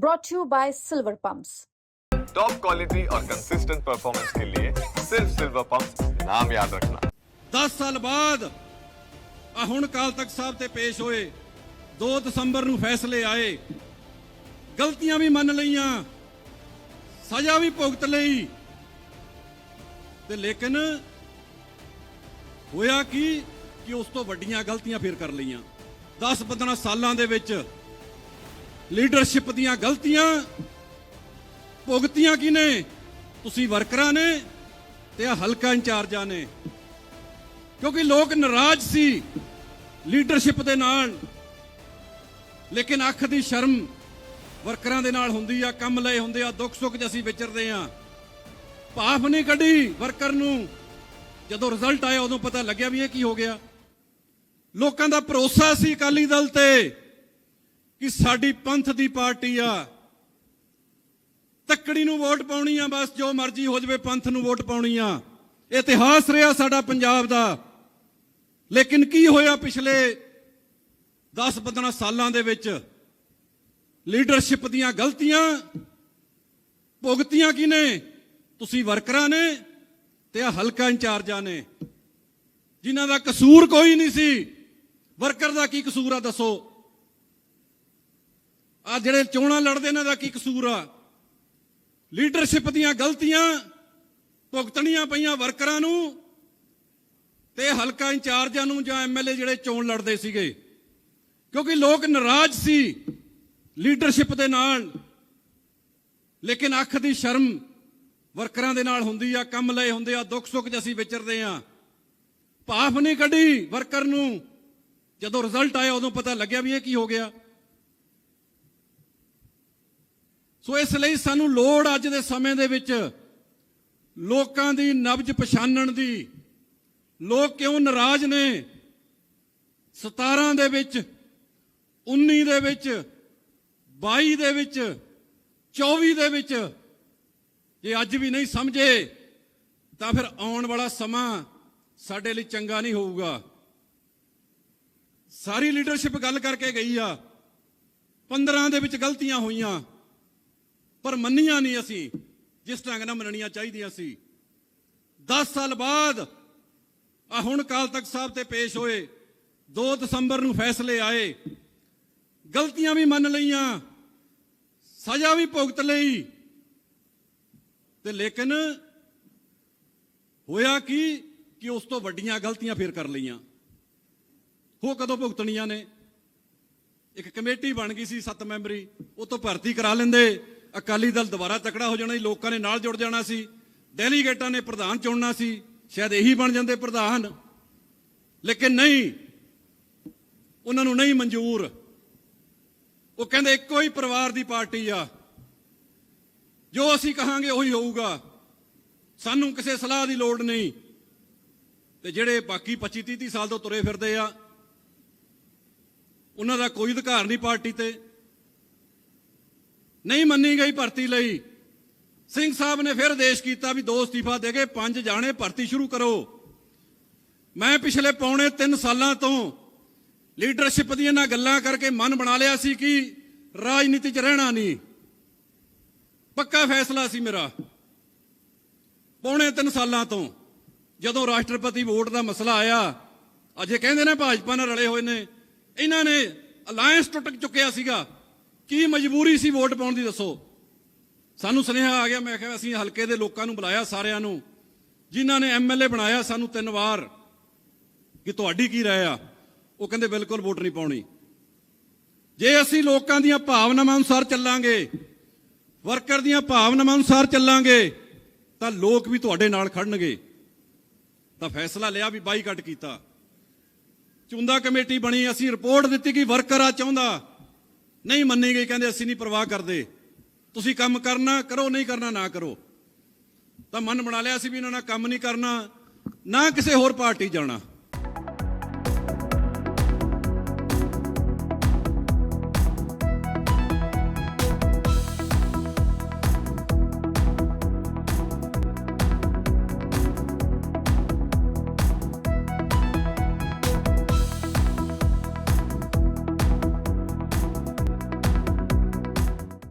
brought to you by Silver Pumps. Top quality और consistent performance के लिए सिर्फ सिल्वर पंप नाम याद रखना 10 ਸਾਲ ਬਾਅਦ ਆ ਹੁਣ ਕਾਲ ਤਖਤ ਸਾਹਿਬ ਤੇ ਪੇਸ਼ ਹੋਏ 2 ਦਸੰਬਰ ਨੂੰ ਫੈਸਲੇ ਆਏ ਗਲਤੀਆਂ ਵੀ ਮੰਨ ਲਈਆਂ ਸਜ਼ਾ ਵੀ ਭੁਗਤ ਲਈ ਤੇ ਲੇਕਿਨ ਹੋਇਆ ਕੀ ਕਿ ਉਸ ਤੋਂ ਵੱਡੀਆਂ ਗਲਤੀਆਂ ਫੇਰ ਕਰ ਲਈਆਂ 10 15 ਸਾਲਾਂ ਦੇ ਵਿੱਚ ਲੀਡਰਸ਼ਿਪ ਦੀਆਂ ਗਲਤੀਆਂ ਭੁਗਤੀਆਂ ਕਿਨੇ ਤੁਸੀਂ ਵਰਕਰਾਂ ਨੇ ਤੇ ਆ ਹਲਕਾ ਇੰਚਾਰਜਾਂ ਨੇ। ਕਿਉਂਕਿ ਲੋਕ ਨਾਰਾਜ਼ ਸੀ ਲੀਡਰਸ਼ਿਪ ਦੇ ਨਾਲ, ਲੇਕਿਨ ਅੱਖ ਦੀ ਸ਼ਰਮ ਵਰਕਰਾਂ ਦੇ ਨਾਲ ਹੁੰਦੀ ਆ, ਕੰਮ ਲਏ ਹੁੰਦੇ ਆ, ਦੁੱਖ ਸੁੱਖ 'ਚ ਅਸੀਂ ਵਿਚਰਦੇ ਆ। ਭਾਫ ਨਹੀਂ ਕੱਢੀ ਵਰਕਰ ਨੂੰ। ਜਦੋਂ ਰਿਜ਼ਲਟ ਆਇਆ ਉਦੋਂ ਪਤਾ ਲੱਗਿਆ ਵੀ ਇਹ ਕੀ ਹੋ ਗਿਆ। ਲੋਕਾਂ ਦਾ ਭਰੋਸਾ ਸੀ ਅਕਾਲੀ ਦਲ ਤੇ। ਕਿ ਸਾਡੀ ਪੰਥ ਦੀ ਪਾਰਟੀ ਆ। ਤੱਕੜੀ ਨੂੰ ਵੋਟ ਪਾਉਣੀ ਆ, ਬਸ ਜੋ ਮਰਜ਼ੀ ਹੋ ਜਾਵੇ, ਪੰਥ ਨੂੰ ਵੋਟ ਪਾਉਣੀ ਆ। ਇਤਿਹਾਸ ਰਿਹਾ ਸਾਡਾ ਪੰਜਾਬ ਦਾ। ਲੇਕਿਨ ਕੀ ਹੋਇਆ ਪਿਛਲੇ 10-15 ਸਾਲਾਂ ਦੇ ਵਿੱਚ? ਲੀਡਰਸ਼ਿਪ ਦੀਆਂ ਗਲਤੀਆਂ ਭੁਗਤੀਆਂ ਕਿਨੇ ਤੁਸੀਂ ਵਰਕਰਾਂ ਨੇ ਤੇ ਆ ਹਲਕਾ ਇੰਚਾਰਜਾਂ ਨੇ। ਜਿਨ੍ਹਾਂ ਦਾ ਕਸੂਰ ਕੋਈ ਨਹੀਂ ਸੀ। ਵਰਕਰ ਦਾ ਕੀ ਕਸੂਰ ਆ ਦੱਸੋ? ਆ ਜਿਹੜੇ ਚੋਣਾਂ ਲੜਦੇ ਇਹਨਾਂ ਦਾ ਕੀ ਕਸੂਰ ਆ? ਲੀਡਰਸ਼ਿਪ ਦੀਆਂ ਗਲਤੀਆਂ ਭੁਗਤਣੀਆਂ ਪਈਆਂ ਵਰਕਰਾਂ ਨੂੰ ਤੇ ਹਲਕਾ ਇੰਚਾਰਜਾਂ ਨੂੰ ਜਾਂ ਐਮਐਲਏ ਜਿਹੜੇ ਚੋਣ ਲੜਦੇ ਸੀਗੇ। ਕਿਉਂਕਿ ਲੋਕ ਨਾਰਾਜ਼ ਸੀ ਲੀਡਰਸ਼ਿਪ ਦੇ ਨਾਲ, ਲੇਕਿਨ ਅੱਖ ਦੀ ਸ਼ਰਮ ਵਰਕਰਾਂ ਦੇ ਨਾਲ ਹੁੰਦੀ ਆ, ਕੰਮ ਲਏ ਹੁੰਦੇ ਆ, ਦੁੱਖ ਸੁੱਖ 'ਚ ਅਸੀਂ ਵਿਚਰਦੇ ਆ। ਭਾਫ ਨਹੀਂ ਕੱਢੀ ਵਰਕਰ ਨੂੰ। ਜਦੋਂ ਰਿਜ਼ਲਟ ਆਇਆ ਉਦੋਂ ਪਤਾ ਲੱਗਿਆ ਵੀ ਇਹ ਕੀ ਹੋ ਗਿਆ। ਸੋ ਇਸ ਲਈ ਸਾਨੂੰ ਲੋੜ ਅੱਜ ਦੇ ਸਮੇਂ ਦੇ ਵਿੱਚ ਲੋਕਾਂ ਦੀ ਨਬਜ ਪਛਾਣਨ ਦੀ, ਲੋਕ ਕਿਉਂ ਨਾਰਾਜ਼ ਨੇ? 17 ਦੇ ਵਿੱਚ 19 ਦੇ ਵਿੱਚ 22 ਦੇ ਵਿੱਚ 24 ਦੇ ਵਿੱਚ, ਜੇ ਅੱਜ ਵੀ ਨਹੀਂ ਸਮਝੇ, ਤਾਂ ਫਿਰ ਆਉਣ ਵਾਲਾ ਸਮਾਂ ਸਾਡੇ ਲਈ ਚੰਗਾ ਨਹੀਂ ਹੋਊਗਾ। ਸਾਰੀ ਲੀਡਰਸ਼ਿਪ ਗੱਲ ਕਰਕੇ ਗਈ ਆ 15 ਦੇ ਵਿੱਚ ਗਲਤੀਆਂ ਹੋਈਆਂ। ਪਰ ਮੰਨੀਆਂ ਨਹੀਂ ਅਸੀਂ, ਜਿਸ ਢੰਗ ਨਾਲ ਮੰਨਣੀਆਂ ਚਾਹੀਦੀਆਂ ਸੀ। 10 ਸਾਲ ਬਾਅਦ, ਆ ਹੁਣ ਕਾਲ ਤਖਤ ਸਾਹਿਬ ਤੇ ਪੇਸ਼ ਹੋਏ 2 ਦਸੰਬਰ ਨੂੰ ਫੈਸਲੇ ਆਏ। ਗਲਤੀਆਂ ਵੀ ਮੰਨ ਲਈਆਂ, ਸਜ਼ਾ ਵੀ ਭੁਗਤ ਲਈ। ਤੇ ਲੇਕਿਨ ਹੋਇਆ ਕੀ ਕਿ ਉਸ ਤੋਂ ਵੱਡੀਆਂ ਗਲਤੀਆਂ ਫੇਰ ਕਰ ਲਈਆਂ। ਹੋ ਕਦੋਂ ਭੁਗਤਣੀਆਂ ਨੇ? ਇੱਕ ਕਮੇਟੀ ਬਣ ਗਈ ਸੀ 7 ਮੈਂਬਰੀ, ਉਹ ਤੋਂ ਭਰਤੀ ਕਰਾ ਲੈਂਦੇ। ਅਕਾਲੀ ਦਲ ਦੁਬਾਰਾ ਤਕੜਾ ਹੋ ਜਾਣਾ ਸੀ ਲੋਕਾਂ ਨੇ ਨਾਲ ਜੁੜ ਜਾਣਾ ਸੀ। ਡੈਲੀਗੇਟਾਂ ਨੇ ਪ੍ਰਧਾਨ ਚੁਣਨਾ ਸੀ। ਸ਼ਾਇਦ ਇਹੀ ਬਣ ਜਾਂਦੇ ਪ੍ਰਧਾਨ। ਲੇਕਿਨ ਨਹੀਂ, ਉਹਨਾਂ ਨੂੰ ਨਹੀਂ ਮਨਜ਼ੂਰ। ਉਹ ਕਹਿੰਦੇ ਇੱਕੋ ਹੀ ਪਰਿਵਾਰ ਦੀ ਪਾਰਟੀ ਆ। ਜੋ ਅਸੀਂ ਕਹਾਂਗੇ ਉਹੀ ਹੋਊਗਾ। ਸਾਨੂੰ ਕਿਸੇ ਸਲਾਹ ਦੀ ਲੋੜ ਨਹੀਂ। ਤੇ ਜਿਹੜੇ ਬਾਕੀ 25 30 ਸਾਲ ਤੋਂ ਤੁਰੇ ਫਿਰਦੇ ਆ, ਉਹਨਾਂ ਦਾ ਕੋਈ ਅਧਿਕਾਰ ਨਹੀਂ ਪਾਰਟੀ ਤੇ। ਨਹੀਂ ਮੰਨੀ ਗਈ ਭਰਤੀ ਲਈ। ਸਿੰਘ ਸਾਹਿਬ ਨੇ ਫਿਰ ਆਦੇਸ਼ ਕੀਤਾ ਵੀ ਦੋ ਅਸਤੀਫਾ ਦੇ ਕੇ ਪੰਜ ਜਾਣੇ ਭਰਤੀ ਸ਼ੁਰੂ ਕਰੋ। ਮੈਂ ਪਿਛਲੇ ਪੌਣੇ 3 ਸਾਲਾਂ ਤੋਂ ਲੀਡਰਸ਼ਿਪ ਦੀਆਂ ਨਾਲ ਗੱਲਾਂ ਕਰਕੇ ਮਨ ਬਣਾ ਲਿਆ ਸੀ ਕਿ ਰਾਜਨੀਤੀ 'ਚ ਰਹਿਣਾ ਨਹੀਂ। ਪੱਕਾ ਫੈਸਲਾ ਸੀ ਮੇਰਾ। ਪੌਣੇ 3 ਸਾਲਾਂ ਤੋਂ ਜਦੋਂ ਰਾਸ਼ਟਰਪਤੀ ਵੋਟ ਦਾ ਮਸਲਾ ਆਇਆ, ਅਜੇ ਕਹਿੰਦੇ ਨੇ ਭਾਜਪਾ ਨਾਲ ਰਲੇ ਹੋਏ ਨੇ। ਇਹਨਾਂ ਨੇ ਅਲਾਈਅੰਸ ਟੁੱਟ ਚੁੱਕਿਆ ਸੀਗਾ। ਕੀ ਮਜਬੂਰੀ ਸੀ ਵੋਟ ਪਾਉਣ ਦੀ, ਦੱਸੋ? ਸਾਨੂੰ ਸੁਨੇਹਾ ਆ ਗਿਆ, ਮੈਂ ਕਿਹਾ ਅਸੀਂ ਹਲਕੇ ਦੇ ਲੋਕਾਂ ਨੂੰ ਬੁਲਾਇਆ, ਸਾਰਿਆਂ ਨੂੰ, ਜਿਨ੍ਹਾਂ ਨੇ ਐਮਐਲਏ ਬਣਾਇਆ ਸਾਨੂੰ ਤਿੰਨ ਵਾਰ, ਕਿ ਤੁਹਾਡੀ ਕੀ ਰਾਏ ਆ? ਉਹ ਕਹਿੰਦੇ ਬਿਲਕੁਲ ਵੋਟ ਨਹੀਂ ਪਾਉਣੀ। ਜੇ ਅਸੀਂ ਲੋਕਾਂ ਦੀਆਂ ਭਾਵਨਾਵਾਂ ਅਨੁਸਾਰ ਚੱਲਾਂਗੇ, ਵਰਕਰ ਦੀਆਂ ਭਾਵਨਾਵਾਂ ਅਨੁਸਾਰ ਚੱਲਾਂਗੇ, ਤਾਂ ਲੋਕ ਵੀ ਤੁਹਾਡੇ ਨਾਲ ਖੜਨਗੇ। ਤਾਂ ਫੈਸਲਾ ਲਿਆ ਵੀ ਬਾਈਕਾਟ ਕੀਤਾ। ਚੁੰਦਾ ਕਮੇਟੀ ਬਣੀ, ਅਸੀਂ ਰਿਪੋਰਟ ਦਿੱਤੀ ਕਿ ਵਰਕਰ ਆ, ਚਾਹੁੰਦਾ ਨਹੀਂ ਮੰਨੀ ਗਈ, ਕਹਿੰਦੇ ਅਸੀਂ ਨਹੀਂ ਪਰਵਾਹ ਕਰਦੇ। ਤੁਸੀਂ ਕੰਮ ਕਰਨਾ, ਕਰੋ, ਨਹੀਂ ਕਰਨਾ, ਨਾ ਕਰੋ। ਤਾਂ ਮਨ ਬਣਾ ਲਿਆ ਸੀ ਵੀ ਇਹਨਾਂ ਨਾਲ ਕੰਮ ਨਹੀਂ ਕਰਨਾ, ਨਾ ਕਿਸੇ ਹੋਰ ਪਾਰਟੀ ਜਾਣਾ।